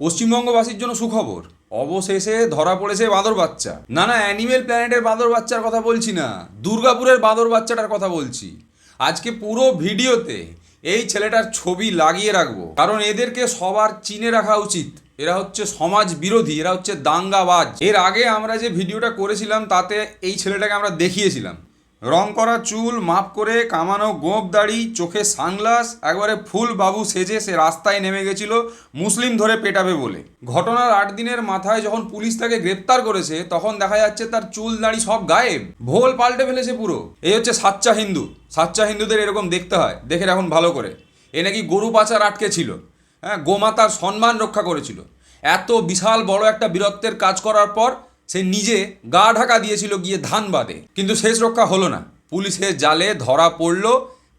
পশ্চিমবঙ্গবাসীর জন্য সুখবর। অবশেষে ধরা পড়েছে বাঁদর বাচ্চা। না না, অ্যানিমেল প্ল্যানেটের বাঁদর বাচ্চার কথা বলছি না। দুর্গাপুরের বাঁদর বাচ্চাটার কথা বলছি। আজকে পুরো ভিডিওতে এই ছেলেটার ছবি লাগিয়ে রাখব। কারণ এদেরকে সবার চিনে রাখা উচিত। এরা হচ্ছে সমাজ বিরোধী, এরা হচ্ছে দাঙ্গাবাজ। এর আগে আমরা যে ভিডিওটা করেছিলাম, তাতে এই ছেলেটাকে আমরা দেখিয়েছিলাম। রং করা চুল, মাপ করে কামানো গোপ দাড়ি, চোখে সানগ্লাস, একবারে ফুল বাবু সেজে সে রাস্তায় নেমে গেছিল মুসলিম ধরে পেটাবে বলে। ঘটনার আট দিনের মাথায় যখন পুলিশ তাকে গ্রেপ্তার করেছে, তখন দেখা যাচ্ছে তার চুল দাড়ি সব গায়েব। ভোল পাল্টে ফেলেছে পুরো। এই হচ্ছে সাচ্চা হিন্দু। সাচ্চা হিন্দুদের এরকম দেখতে হয়। দেখে এখন ভালো করে। এ নাকি গরু পাচার আটকে ছিল। হ্যাঁ গোমাতার সম্মান রক্ষা করেছিল। এত বিশাল বড় একটা বীরত্বের কাজ করার পর সে নিজে গা ঢাকা দিয়েছিল গিয়ে ধান বাদে কিন্তু শেষ রক্ষা হলো না। পুলিশের জালে ধরা পড়ল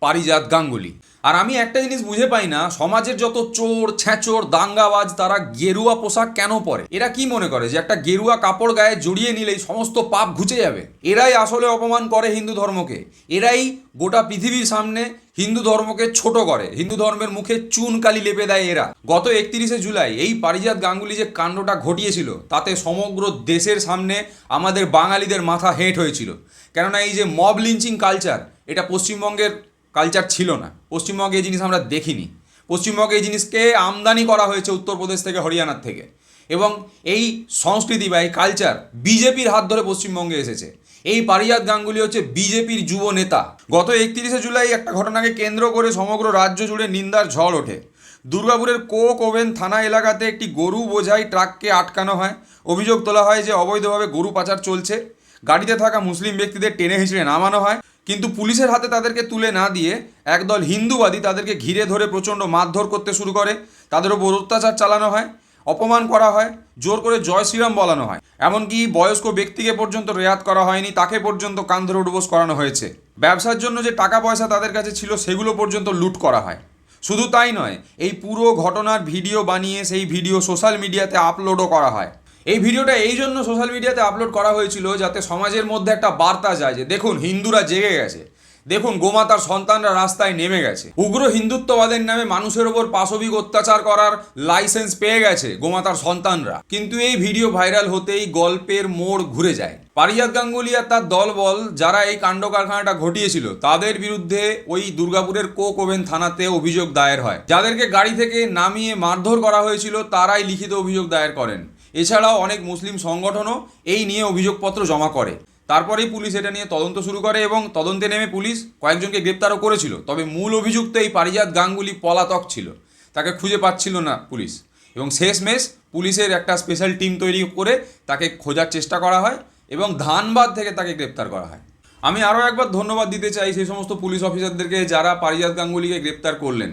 পারিজাত গাঙ্গুলি। আর আমি একটা জিনিস বুঝে পাই না, সমাজের যত চোর, ছ্যাঁচোর, দাঙ্গাবাজ, তারা গেরুয়া পোশাক কেন পরে? এরা কি মনে করে যে একটা গেরুয়া কাপড় গায়ে জড়িয়ে নিলেই সমস্ত পাপ ঘুচে যাবে? এরাই আসলে অপমান করে হিন্দু ধর্মকে। এরাই গোটা পৃথিবীর সামনে হিন্দু ধর্মকে ছোট করে। হিন্দু ধর্মের মুখে চুন কালি লেপে দেয় এরা। গত একত্রিশে জুলাই এই পারিজাত গাঙ্গুলি যে কাণ্ডটা ঘটিয়েছিল, তাতে সমগ্র দেশের সামনে আমাদের বাঙালিদের মাথা হেঁট হয়েছিল। কেননা এই যে মব লিঞ্চিং কালচার এটা পশ্চিমবঙ্গের কালচার ছিল না। পশ্চিমবঙ্গে এই জিনিস আমরা দেখিনি। পশ্চিমবঙ্গে এই জিনিসকে আমদানি করা হয়েছে উত্তরপ্রদেশ থেকে, হরিয়ানার থেকে। এবং এই সংস্কৃতি বা এই কালচার বিজেপির হাত ধরে পশ্চিমবঙ্গে এসেছে। এই পারিজাত গাঙ্গুলি হচ্ছে বিজেপির যুব নেতা। গত একত্রিশে জুলাই একটা ঘটনাকে কেন্দ্র করে সমগ্র রাজ্য জুড়ে নিন্দার ঝড় ওঠে। দুর্গাপুরের কোক ওভেন থানা এলাকাতে একটি গরু বোঝাই ট্রাককে আটকানো হয়। অভিযোগ তোলা হয় যে অবৈধভাবে গরু পাচার চলছে। গাড়িতে থাকা মুসলিম ব্যক্তিদের টেনে হিঁচড়ে নামানো হয়। কিন্তু পুলিশের হাতে তাদেরকে তুলে না দিয়ে একদল হিন্দুবাদী তাদেরকে ঘিরে ধরে প্রচণ্ড মারধর করতে শুরু করে। তাদের ওপর অত্যাচার চালানো হয়, অপমান করা হয়, জোর করে জয় শ্রীরাম বলানো হয়। এমনকি বয়স্ক ব্যক্তিকে পর্যন্ত রেয়াত করা হয়নি, তাকে পর্যন্ত কান ধরে উঠবোস করানো হয়েছে। ব্যবসার জন্য যে টাকা পয়সা তাদের কাছে ছিল, সেগুলো পর্যন্ত লুট করা হয়। শুধু তাই নয়, এই পুরো ঘটনার ভিডিও বানিয়ে সেই ভিডিও সোশ্যাল মিডিয়াতে আপলোডও করা হয়। এই ভিডিওটা এই জন্য সোশ্যাল মিডিয়াতে আপলোড করা হয়েছিল যাতে সমাজের মধ্যে একটা বার্তা যায় যে, দেখুন, হিন্দুরা জেগে গেছে। দেখুন, গোমাতার সন্তানরা রাস্তায় নেমে গেছে। উগ্র হিন্দুত্ববাদের নামে মানুষের ওপর পাশবিক অত্যাচার করার লাইসেন্স পেয়ে গেছে গোমাতার সন্তানরা। কিন্তু এই ভিডিও ভাইরাল হতেই গল্পের মোড় ঘুরে যায়। পারিজাত গাঙ্গুলি আর তার দলবল যারা এই কাণ্ড কারখানাটা ঘটিয়েছিল, তাদের বিরুদ্ধে ওই দুর্গাপুরের কোক ওভেন থানাতে অভিযোগ দায়ের হয়। যাদেরকে গাড়ি থেকে নামিয়ে মারধর করা হয়েছিল, তারাই লিখিত অভিযোগ দায়ের করেন। এছাড়াও অনেক মুসলিম সংগঠনও এই নিয়ে অভিযোগপত্র জমা করে। তারপরেই পুলিশ এটা নিয়ে তদন্ত শুরু করে এবং তদন্তে নেমে পুলিশ কয়েকজনকে গ্রেপ্তারও করেছিল। তবে মূল অভিযুক্ত এই পারিজাত গাঙ্গুলি পলাতক ছিল। তাকে খুঁজে পাচ্ছিল না পুলিশ। এবং শেষমেশ পুলিশের একটা স্পেশাল টিম তৈরি করে তাকে খোঁজার চেষ্টা করা হয় এবং ধানবাদ থেকে তাকে গ্রেপ্তার করা হয়। আমি আরও একবার ধন্যবাদ দিতে চাই সেই সমস্ত পুলিশ অফিসারদেরকে যারা পারিজাত গাঙ্গুলিকে গ্রেপ্তার করলেন।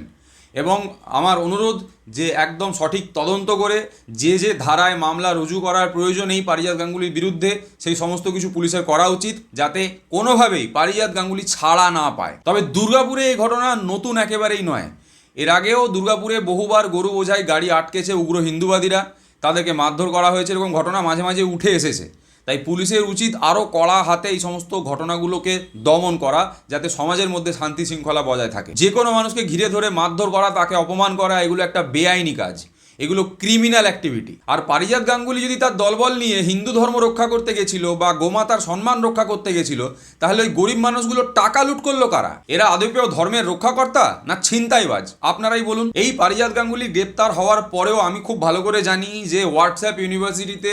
এবং আমার অনুরোধ যে একদম সঠিক তদন্ত করে যে যে ধারায় মামলা রুজু করার প্রয়োজন এই পারিজাত গাঙ্গুলির বিরুদ্ধে সেই সমস্ত কিছু পুলিশের করা উচিত, যাতে কোনোভাবেই পারিজাত গাঙ্গুলি ছাড়া না পায়। তবে দুর্গাপুরে এই ঘটনা নতুন একেবারেই নয়। এর আগেও দুর্গাপুরে বহুবার গরু বোঝাই গাড়ি আটকেছে উগ্র হিন্দুবাদীরা। তাদেরকে মারধর করা হয়েছে এরকম ঘটনা মাঝে মাঝে উঠে এসেছে। তাই পুলিশের উচিত আরও কড়া হাতে এই সমস্ত ঘটনাগুলোকে দমন করা, যাতে সমাজের মধ্যে শান্তি শৃঙ্খলা বজায় থাকে। যে কোনো মানুষকে ঘিরে ধরে মারধর করা, তাকে অপমান করা, এগুলো একটা বেআইনি কাজ। এগুলো ক্রিমিনাল অ্যাক্টিভিটি আর পারিজাত গাঙ্গুলি যদি তার দলবল নিয়ে হিন্দু ধর্ম রক্ষা করতে গেছিল বা গোমাতার সম্মান রক্ষা করতে গেছিল, তাহলে ওই গরিব মানুষগুলো টাকা লুট করল কারা? এরা আদপেও ধর্মের রক্ষাকর্তা না ছিনতাইবাজ? আপনারাই বলুন, এই পারিজাত গাঙ্গুলি গ্রেপ্তার হওয়ার পরেও আমি খুব ভালো করে জানি যে হোয়াটসঅ্যাপ ইউনিভার্সিটিতে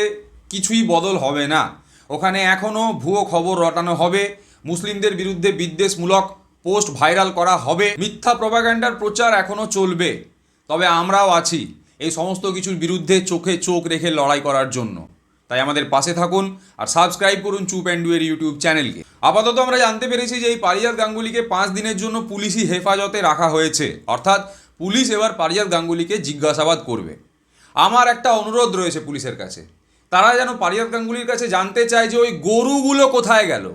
কিছুই বদল হবে না। ওখানে এখনও ভুয়ো খবর রটানো হবে। মুসলিমদের বিরুদ্ধে বিদ্বেষমূলক পোস্ট ভাইরাল করা হবে। মিথ্যা প্রপাগান্ডার প্রচার এখনও চলবে। তবে আমরাও আছি এই সমস্ত কিছুর বিরুদ্ধে চোখে চোখ রেখে লড়াই করার জন্য। তাই আমাদের পাশে থাকুন আর সাবস্ক্রাইব করুন চুপ অ্যান্ডুয়ের ইউটিউব চ্যানেলকে। আপাতত আমরা জানতে পেরেছি যে এই পারিজাত গাঙ্গুলিকে পাঁচ দিনের জন্য পুলিশি হেফাজতে রাখা হয়েছে। অর্থাৎ পুলিশ এবার পারিজাত গাঙ্গুলিকে জিজ্ঞাসাবাদ করবে। আমার একটা অনুরোধ রয়েছে পুলিশের কাছে। তারা যেন পারিজাত গাঙ্গুলির কাছে জানতে চায় যে ওই গরুগুলো কোথায় গেল।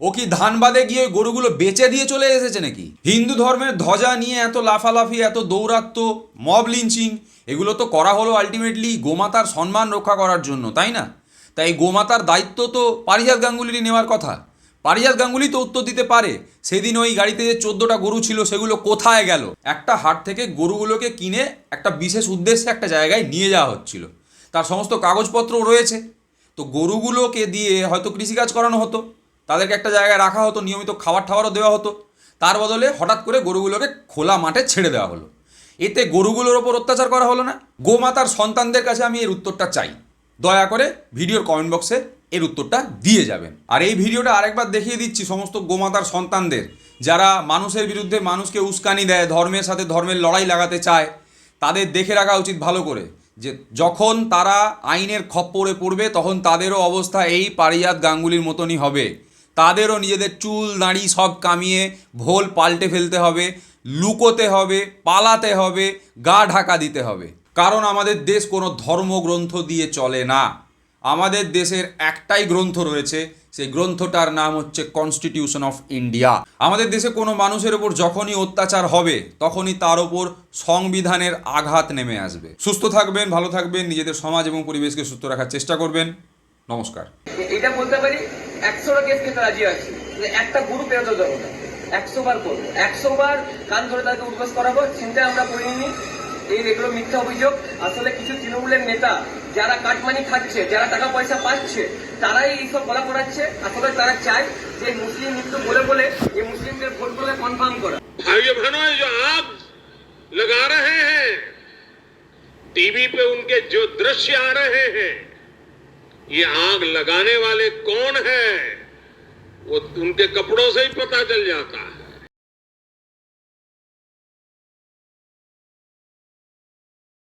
ও কি ধানবাদে গিয়ে ওই গরুগুলো বেচে দিয়ে চলে এসেছে নাকি? হিন্দু ধর্মের ধ্বজা নিয়ে এত লাফালাফি, এত দৌরাত্ম মব লিঞ্চিং, এগুলো তো করা হলো আলটিমেটলি গোমাতার সম্মান রক্ষা করার জন্য, তাই না? তাই গোমাতার দায়িত্ব তো পারিজাত গাঙ্গুলিরই নেওয়ার কথা। পারিজাত গাঙ্গুলি তো উত্তর দিতে পারে, সেদিন ওই গাড়িতে যে চোদ্দোটা গরু ছিল সেগুলো কোথায় গেল? একটা হাট থেকে গরুগুলোকে কিনে একটা বিশেষ উদ্দেশ্যে একটা জায়গায় নিয়ে যাওয়া হচ্ছিল। তার সমস্ত কাগজপত্র রয়েছে। তো গরুগুলোকে দিয়ে হয়তো কৃষিকাজ করানো হতো, তাদেরকে একটা জায়গায় রাখা হতো, নিয়মিত খাবার টাবারও দেওয়া হতো। তার বদলে হঠাৎ করে গরুগুলোকে খোলা মাঠে ছেড়ে দেওয়া হলো। এতে গরুগুলোর ওপর অত্যাচার করা হলো না। গোমাতার সন্তানদের কাছে আমি এর উত্তরটা চাই। দয়া করে ভিডিওর কমেন্ট বক্সে এর উত্তরটা দিয়ে যাবেন। আর এই ভিডিওটা আরেকবার দেখিয়ে দিচ্ছি সমস্ত গোমাতার সন্তানদের। যারা মানুষের বিরুদ্ধে মানুষকে উস্কানি দেয়, ধর্মের সাথে ধর্মের লড়াই লাগাতে চায়, তাদের দেখে রাখা উচিত ভালো করে। যে যখন তারা আইনের খপ্পরে পড়বে, তখন তাদেরও অবস্থা এই পারিজাত গাঙ্গুলির মতনই হবে। তাদেরও নিজেদের চুল, দাঁড়ি সব কামিয়ে ভোল পাল্টে ফেলতে হবে, লুকোতে হবে, পালাতে হবে, গা ঢাকা দিতে হবে। কারণ আমাদের দেশ কোনো ধর্মগ্রন্থ দিয়ে চলে না। আমাদের দেশের একটাই গ্রন্থ রয়েছে, সেই গ্রন্থটার নাম হচ্ছে কনস্টিটিউশন অফ ইন্ডিয়া আমাদের দেশে কোনো মানুষের ওপর যখনই অত্যাচার হবে, তখনই তার ওপর সংবিধানের আঘাত নেমে আসবে। সুস্থ থাকবেন, ভালো থাকবেন, নিজেদের সমাজ এবং পরিবেশকে সুস্থ রাখার চেষ্টা করবেন। নমস্কার। এটা বলতে পারি একশোটা কেস খেতে রাজি আছি। একটা গরু পেরোতে দেবো একশো বার করব। একশো বার কান ধরে তাকে উদ্বাস করাবো চিন্তা আমরা করিনি এই এগুলো মিথ্যা অভিযোগ। আসলে কিছু তৃণমূলের নেতা যারা কাটমানি খাচ্ছে যারা টাকা পয়সা পাচ্ছে তারাই এইসব বলা করাচ্ছে আসলে তারা চায় যে মুসলিম মৃত্যু বলে বলে এই মুসলিমদের ভোটগুলো কনফার্ম করা भाइयों बहनों ये जो आग लगा रहे हैं टीवी पे उनके जो दृश्य आ रहे हैं ये आग लगाने वाले कौन है वो उनके कपड़ों से ही पता चल जाता है